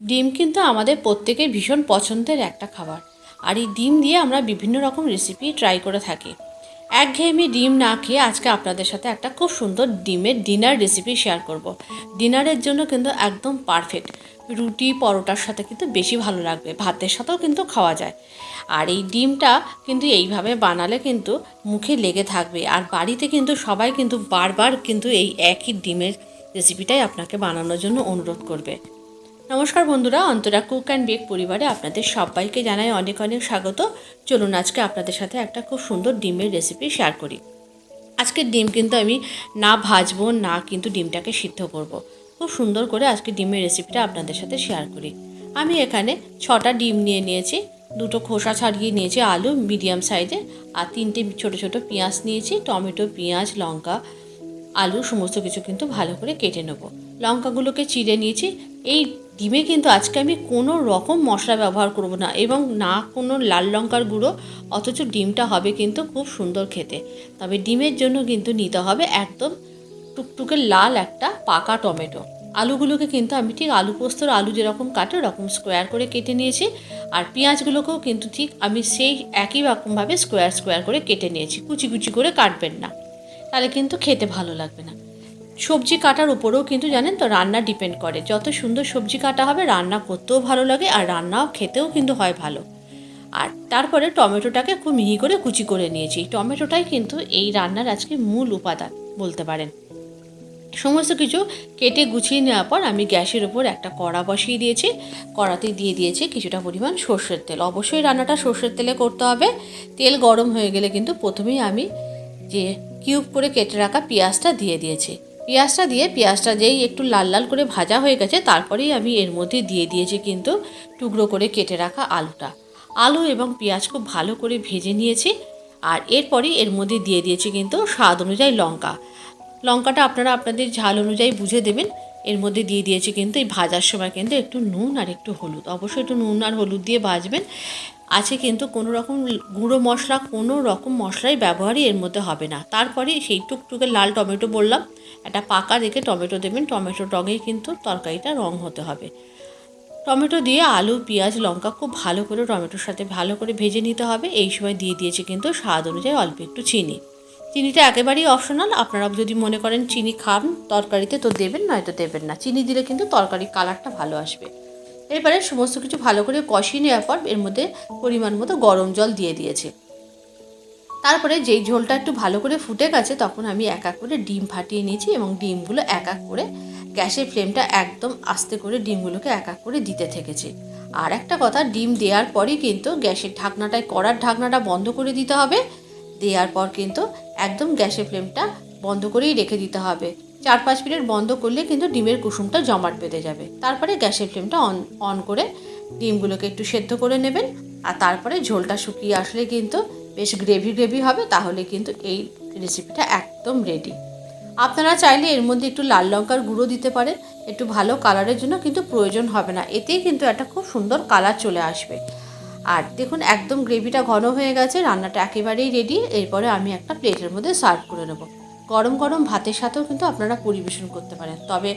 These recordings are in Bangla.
ডিম কিন্তু আমাদের প্রত্যেকের ভীষণ পছন্দের একটা খাবার। আর এই ডিম দিয়ে আমরা বিভিন্ন রকম রেসিপি ট্রাই করে থাকি। একঘেয়েমি ডিম না খেয়ে আজকে আপনাদের সাথে একটা খুব সুন্দর ডিমের ডিনার রেসিপি শেয়ার করব। ডিনারের জন্য কিন্তু একদম পারফেক্ট রুটি, পরোটার সাথে কিন্তু বেশি ভালো লাগবে। ভাতের সাথেও কিন্তু খাওয়া যায়। আর এই ডিমটা কিন্তু এইভাবে বানালে কিন্তু মুখে লেগে থাকবে। আর বাড়িতে কিন্তু সবাই কিন্তু বারবার কিন্তু এই একই ডিমের রেসিপিটাই আপনাকে বানানোর জন্য অনুরোধ করবে। নমস্কার বন্ধুরা, অন্তরা কুক অ্যান্ড বেক পরিবারে আপনাদের সবাইকে জানাই অনেক অনেক স্বাগত। চলুন আজকে আপনাদের সাথে একটা খুব সুন্দর ডিমের রেসিপি শেয়ার করি। আজকের ডিম কিন্তু আমি না ভাজবো, না কিন্তু ডিমটাকে সিদ্ধ করব। খুব সুন্দর করে আজকে ডিমের রেসিপিটা আপনাদের সাথে শেয়ার করি। আমি এখানে ছটা ডিম নিয়ে নিয়েছি, দুটো খোসা ছাড়িয়ে নিয়েছি আলু মিডিয়াম সাইজে আর তিনটে ছোট ছোট পেঁয়াজ নিয়েছি, টমেটো, পেঁয়াজ, লঙ্কা, আলু, সমস্ত কিছু কিন্তু ভালো করে কেটে নেব। লঙ্কাগুলোকে চিড়ে নিয়েছি, এই ডিমে কিন্তু আজকে আমি কোনো রকম মশলা ব্যবহার করব না এবং না কোনো লাল লঙ্কার গুঁড়ো, অথচ ডিমটা হবে কিন্তু খুব সুন্দর খেতে। তবে ডিমের জন্য কিন্তু নিতে হবে একদম টুকটুকে লাল একটা পাকা টমেটো। আলুগুলোকে কিন্তু আমি ঠিক আলু পোস্তর আলু যেরকম কাটে, ওরকম স্কোয়ার করে কেটে নিয়েছি। আর পেঁয়াজগুলোকেও কিন্তু ঠিক আমি সেই একই রকমভাবে স্কোয়ার স্কোয়ার করে কেটে নিয়েছি। কুচি কুচি করে কাটবেন না। তাহলে কিন্তু খেতে ভালো লাগবে না। সবজি কাটার উপরেও কিন্তু জানেন তো রান্না ডিপেন্ড করে। যত সুন্দর সবজি কাটা হবে, রান্না করতেও ভালো লাগে আর রান্নাও খেতেও কিন্তু হয় ভালো। আর তারপরে টমেটোটাকে খুব মিহি করে কুচি করে নিয়েছি। টমেটোটাই কিন্তু এই রান্নার আজকে মূল উপাদান বলতে পারেন। সমস্ত কিছু কেটে গুছিয়ে নেওয়ার পর আমি গ্যাসের উপর একটা কড়া বসিয়ে দিয়েছি। কড়াতে দিয়ে দিয়েছি কিছুটা পরিমাণ সর্ষের তেল। অবশ্যই রান্নাটা সর্ষের তেলে করতে হবে। তেল গরম হয়ে গেলে কিন্তু প্রথমেই আমি যে কিউব করে কেটে রাখা পেঁয়াজটা দিয়ে দিয়েছি। পেঁয়াজটা দিয়ে, পেঁয়াজটা যেই একটু লাল লাল করে ভাজা হয়ে গেছে, তারপরেই আমি এর মধ্যে দিয়ে দিয়েছি কিন্তু টুকরো করে কেটে রাখা আলুটা। আলু এবং পেঁয়াজ খুব ভালো করে ভেজে নিয়েছি আর এরপরেই এর মধ্যে দিয়ে দিয়েছি কিন্তু স্বাদ অনুযায়ী লঙ্কা। লঙ্কাটা আপনারা আপনাদের ঝাল অনুযায়ী বুঝে দেবেন। এর মধ্যে দিয়ে দিয়েছি কিন্তু এই ভাজার সময় কিন্তু একটু নুন আর একটু হলুদ। অবশ্যই একটু নুন আর হলুদ দিয়ে ভাজবেন। আছে কিন্তু কোনো রকম গুঁড়ো মশলা, কোনো রকম মশলাই ব্যবহারই এর মধ্যে হবে না। তারপরে সেই টুকটুকে লাল টমেটো বললাম। একটা পাকা রেখে টমেটো দেবেন। টমেটো রঙেই কিন্তু তরকারিটা রং হতে হবে। টমেটো দিয়ে আলু, পেঁয়াজ, লঙ্কা খুব ভালো করে টমেটোর সাথে ভালো করে ভেজে নিতে হবে। এই সময় দিয়ে দিয়েছি কিন্তু স্বাদ অনুযায়ী অল্প একটু চিনি। চিনিটা একেবারেই অপশনাল। আপনারা যদি মনে করেন চিনি খান, তরকারিতে তো দেবেন, নয়তো দেবেন না। চিনি দিলে কিন্তু তরকারির কালারটা ভালো আসবে। এরপরে সমস্ত কিছু ভালো করে কষিয়ে নেওয়ার পর এর মধ্যে পরিমাণ মতো গরম জল দিয়ে দিয়েছে। তারপরে যেই ঝোলটা একটু ভালো করে ফুটে গেছে, তখন আমি এক এক করে ডিম ফাটিয়ে নিয়েছি এবং ডিমগুলো এক এক করে গ্যাসের ফ্লেমটা একদম আস্তে করে ডিমগুলোকে এক এক করে দিতে থেকেছি। আর একটা কথা, ডিম দেওয়ার পরই কিন্তু গ্যাসের ঢাকনাটায়, কড়ার ঢাকনাটা বন্ধ করে দিতে হবে। দেওয়ার পর কিন্তু একদম গ্যাসের ফ্লেমটা বন্ধ করেই রেখে দিতে হবে। চার পাঁচ মিনিট বন্ধ করলে কিন্তু ডিমের কুসুমটা জমাট বেঁধে যাবে। তারপরে গ্যাসের ফ্লেমটা অন অন করে ডিমগুলোকে একটু সেদ্ধ করে নেবেন। আর তারপরে ঝোলটা শুকিয়ে আসলে কিন্তু বেশ গ্রেভি গ্রেভি হবে, তাহলে কিন্তু এই রেসিপিটা একদম রেডি আপনারা চাইলে এর মধ্যে একটু লাল লঙ্কার গুঁড়ো দিতে পারেন, একটু ভালো কালারের জন্য কিন্তু প্রয়োজন হবে না, এতেই কিন্তু একটা খুব সুন্দর কালার চলে আসবে। আর দেখুন, একদম গ্রেভিটা ঘন হয়ে গেছে, রান্নাটা একেবারেই রেডি এরপরে আমি একটা প্লেটের মধ্যে সার্ভ করে নেব। গরম গরম ভাতের সাথেও কিন্তু আপনারা পরিবেশন করতে পারেন, তবে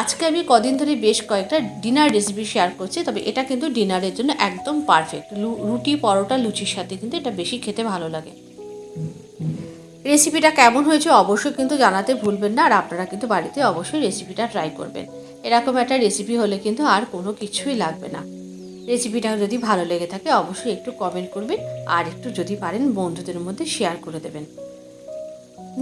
আজকে আমি কদিন ধরে বেশ কয়েকটা ডিনার রেসিপি শেয়ার করছি, তবে এটা কিন্তু ডিনারের জন্য একদম পারফেক্ট রুটি, পরোটা, লুচির সাথে কিন্তু এটা বেশি খেতে ভালো লাগে। রেসিপিটা কেমন হয়েছে অবশ্যই কিন্তু জানাতে ভুলবেন না, আর আপনারা কিন্তু বাড়িতে অবশ্যই রেসিপিটা ট্রাই করবেন। এরকম একটা রেসিপি হলে কিন্তু আর কোনো কিছুই লাগবে না। রেসিপিটা যদি ভালো লেগে থাকে, অবশ্যই একটু কমেন্ট করবেন, আর একটু যদি পারেন বন্ধুদের মধ্যে শেয়ার করে দেবেন।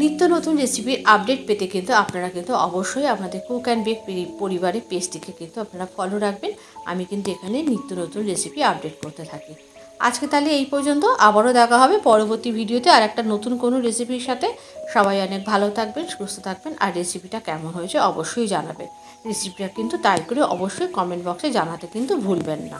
নিত্য নতুন রেসিপির আপডেট পেতে কিন্তু আপনারা কিন্তু অবশ্যই আপনাদের কুক অ্যান্ড বেক পরিবারের পেজটিকে কিন্তু আপনারা ফলো রাখবেন। আমি কিন্তু এখানে নিত্য নতুন রেসিপি আপডেট করতে থাকি। আজকে তাহলে এই পর্যন্ত। আবারও দেখা হবে পরবর্তী ভিডিওতে আর একটা নতুন কোনো রেসিপির সাথে। সবাই অনেক ভালো থাকবেন, সুস্থ থাকবেন আর রেসিপিটা কেমন হয়েছে অবশ্যই জানাবেন। রেসিপিটা কিন্তু তাই করে অবশ্যই কমেন্ট বক্সে জানাতে কিন্তু ভুলবেন না।